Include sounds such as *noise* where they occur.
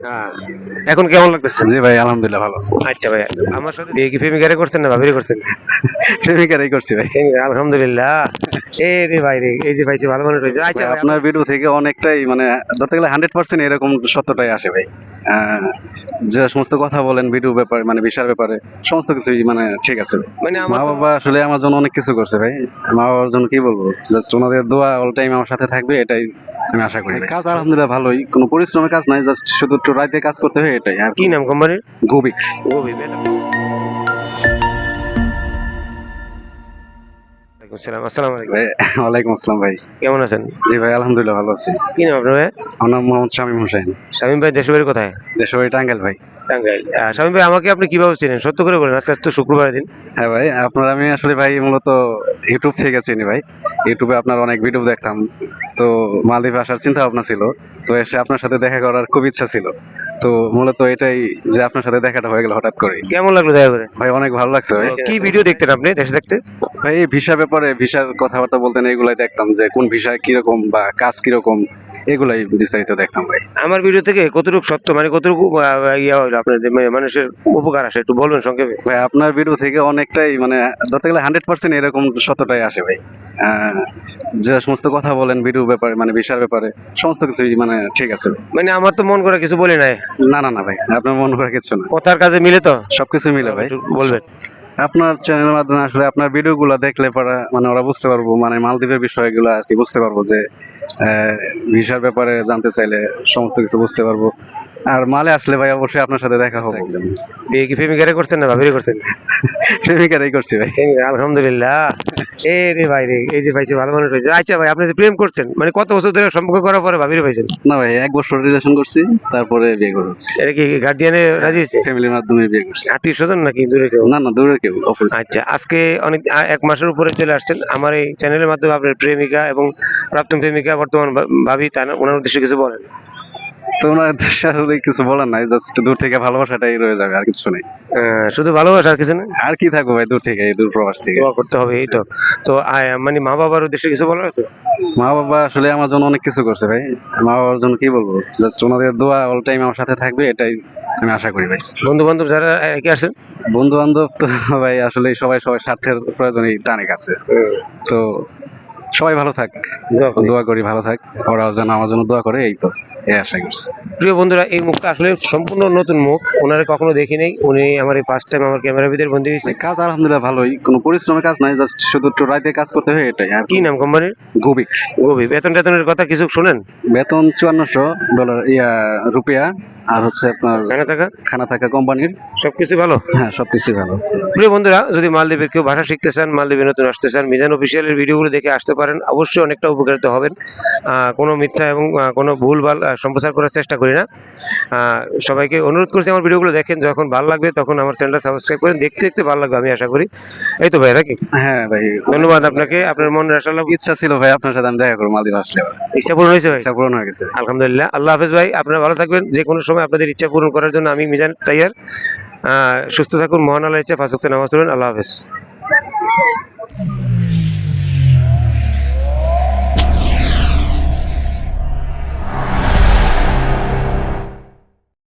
হ্যাঁ। এখন কেমন লাগতেছে? জি ভাই আলহামদুলিল্লাহ ভালো। আচ্ছা ভাই আমার সাথে বিয়ে কি প্রেমিকারে করছেন না ভাবিরে করছেন? *laughs* প্রেমিকারাই করছি ভাই। আলহামদুলিল্লাহ। এই রে ভাই রে এই যে ভাই ভালো মানুষ হয়েছে। আচ্ছা আপনার ভিডিও থেকে অনেকটাই মানে ধরতে গেলে হান্ড্রেড পার্সেন্ট এরকম সত্যটাই আসে ভাই। আহ, যে সমস্ত কথা বলেন ভিডিও ব্যাপারে মানে বিষয়ের ব্যাপারে সমস্ত কিছু মানে ঠিক আছে। মানে আমার মা বাবা আসলে আমার জন্য অনেক কিছু করছে ভাই। মা বাবার জন্য কি বলব? জাস্ট ওনাদের দোয়া অল টাইম আমার সাথে থাকবে এটাই আমি আশা করি কাজ আলহামদুলিল্লাহ ভালোই। কোনো পরিশ্রমের কাজ নাই জাস্ট শুধু একটু রাইতে কাজ করতে হয় এটাই। আর কি নাম কোম্পানির? গোবিক গোবি বেটা। আসসালামু আলাইকুম। ওয়ালাইকুম আসসালাম ভাই। কেমন আছেন? জি ভাই আলহামদুলিল্লাহ ভালো আছি। কি নাম আপনার ভাই? আমার নাম মোহাম্মদ শামীম হোসেন। শামীম ভাই দেশের বাড়ি কোথায়? দেশের বাড়ি টাঙ্গাইল ভাই। টাঙ্গাইল। শামীম ভাই আমাকে আপনি কীভাবে চিনেন? সত্য করে বলেন আজকে তো শুক্রবার দিন। হ্যাঁ ভাই আপনার আমি আসলে ভাই মূলত ইউটিউব থেকে চিনি ভাই। ইউটিউবে আপনার অনেক ভিডিও দেখতাম। তো মালদ্বীপে আসার চিন্তা ভাবনা ছিল তো এসে আপনার সাথে দেখা করার খুব ইচ্ছা ছিল। তো মূলত এটাই যে আপনার সাথে দেখাটা হয়ে গেল হঠাৎ করে কেমন লাগল দয়া করে? ভাই অনেক ভালো লাগছে ভাই। কি ভিডিও দেখতেন আপনি দেশে দেখতে? ভাই এই ভিসা ব্যাপারে ভিসার কথাবার্তা বলতেন এগুলাই দেখতাম যে কোন ভিসা কীরকম বা কাজ কীরকম এগুলাই বিস্তারিত দেখতাম ভাই। আমার ভিডিও থেকে কতটুকু সত্য মানে কতটুকু ইয়া হলো আপনার যে মানে মানুষের উপকার আসে একটু বলবেন সংক্ষেপে। ভাই আপনার ভিডিও থেকে অনেকটাই মানে ধরতে গেলে হান্ড্রেড পার্সেন্ট এরকম সত্যটাই আসে ভাই। যে সমস্ত কথা বলেন ভিডিও ব্যাপারে মানে ভিসার ব্যাপারে সমস্ত কিছুই মানে ঠিক আছে। মানে আমার তো মন করে কিছু বলি নাই। না না না ভাই আপনার মন করা কিছু না। কথার কাজে মিলে তো? সবকিছু মিলে ভাই। বলবেন। আপনার চ্যানেলের মাধ্যমে আসলে আপনার ভিডিওগুলো দেখলে পরে মানে ওরা বুঝতে পারব মানে মালদ্বীপের বিষয়গুলো আর কি বুঝতে পারব যে ভিসার ব্যাপারে জানতে চাইলে সমস্ত কিছু বুঝতে পারব। আর মালে আসলে ভাই অবশ্যই আপনার সাথে দেখা হবে। বিয়ে কি প্রেমিকারে করছেন না ভাবিরে করছেন? *laughs* প্রেমিকারাই করছি ভাই। আলহামদুলিল্লাহ। এই রে ভাই রে এই যে ভালো মানুষ হয়েছে। আচ্ছা ভাই আপনি যে প্রেম করছেন মানে কত বছর ধরে সম্পর্ক করার পরে ভাবিরে পাইছেন? না ভাই এক বছর রিলেশন করছি তারপরে বিয়ে করেছি। এটা কি গার্ডিয়ানে রাজি হয়েছে? ফ্যামিলির মাধ্যমে বিয়ে করছি। আত্মীয় স্বজন নাকি দূরে কেউ? না না দূরের কেউ আচ্ছা আজকে অনেক এক মাসের উপরে চলে আসছেন। আমার এই চ্যানেলের মাধ্যমে আপনার প্রেমিকা এবং প্রাক্তন প্রেমিকা বর্তমান ভাবি তার ওনার উদ্দেশ্যে কিছু বলেন। তো ওনার দেশে আসলে কিছু বলার নাই জাস্ট দূর থেকে ভালোবাসাটাই রয়ে যাবে আর কিছু নেই। শুধু ভালোবাসা আর কিছু না আর কি থাকব ভাই দূর থেকে দূর প্রবাস থেকে। দোয়া করতে হবে এই তো। তো মানে মা বাবার উদ্দেশ্যে কিছু বলার আছে? মা বাবা আসলে আমার জন্য অনেক কিছু করছে ভাই। মা বাবার জন্য কি বলব? জাস্ট ওনাদের দোয়া অল টাইম আমার সাথে থাকবে এটাই আমি আশা করি ভাই। বন্ধু বান্ধব যারা একে আসেন? বন্ধু বান্ধব তো ভাই আসলে সবাই সবাই স্বার্থের প্রয়োজনই টানে কাছে। তো সবাই ভালো থাক দোয়া করি। ভালো থাক। ওরাও যেন আমার জন্য দোয়া করে এই তো। আশা করছি প্রিয় বন্ধুরা এই মুখটা আসলে সম্পূর্ণ নতুন মুখ। ওনারা কখনো দেখি নাই উনি আমার এই ফার্স্ট টাইম আমার ক্যামেরা ভিতরে বন্ধু হয়েছে। কাজ আলহামদুলিল্লাহ ভালোই। কোনো পরিশ্রমের কাজ নাই জাস্ট শুধু একটু রাতে কাজ করতে হয় এটাই আর কি। নাম কোম্পানির গোবিক গোবিক বেতন টেতনের কথা কিছু শুনেন? বেতন চুয়ান্নশো ডলার ইয়া রুপিয়া। আর হচ্ছে আপনার জানা থাকা? খানা থাকা কোম্পানির। সবকিছু ভালো? হ্যাঁ সবকিছুই ভালো। প্রিয় বন্ধুরা যদি মালদ্বীপের কেউ ভাষা শিখতে চান মালদ্বীপে নতুন আসতে চান মিজান অফিসিয়ালের ভিডিওগুলো দেখে আসতে পারেন। অবশ্যই অনেকটা উপকৃত হবেন। কোনো মিথ্যা এবং কোনো ভুলভাল সম্প্রচার করার চেষ্টা করি না। সবাইকে অনুরোধ করছি আমার ভিডিওগুলো দেখেন যখন ভালো লাগবে তখন আমার চ্যানেলটা সাবস্ক্রাইব করেন। দেখতে দেখতে ভালো লাগবে আমি আশা করি। এই তো ভাই নাকি? হ্যাঁ ভাই। ধন্যবাদ আপনাকে আপনার মনের আশা লাভ ইচ্ছা ছিল ভাই আপনার সাথে আমি দেখা করব মালদ্বীপ আসলে। ইচ্ছা পূরণ হয়েছে ভাই? ইচ্ছা পূরণ হয়ে গেছে। আলহামদুলিল্লাহ। আল্লাহ হাফেজ ভাই আপনারা ভালো থাকবেন। যে কোনো সময় আপনাদের ইচ্ছা পূরণ করার জন্য আমি মিজান তাইয়ার সুস্থ থাকুন, মহান আল্লাহ ইচ্ছা ফাঁসুক্ত নামাজ আল্লাহ হাফেজ।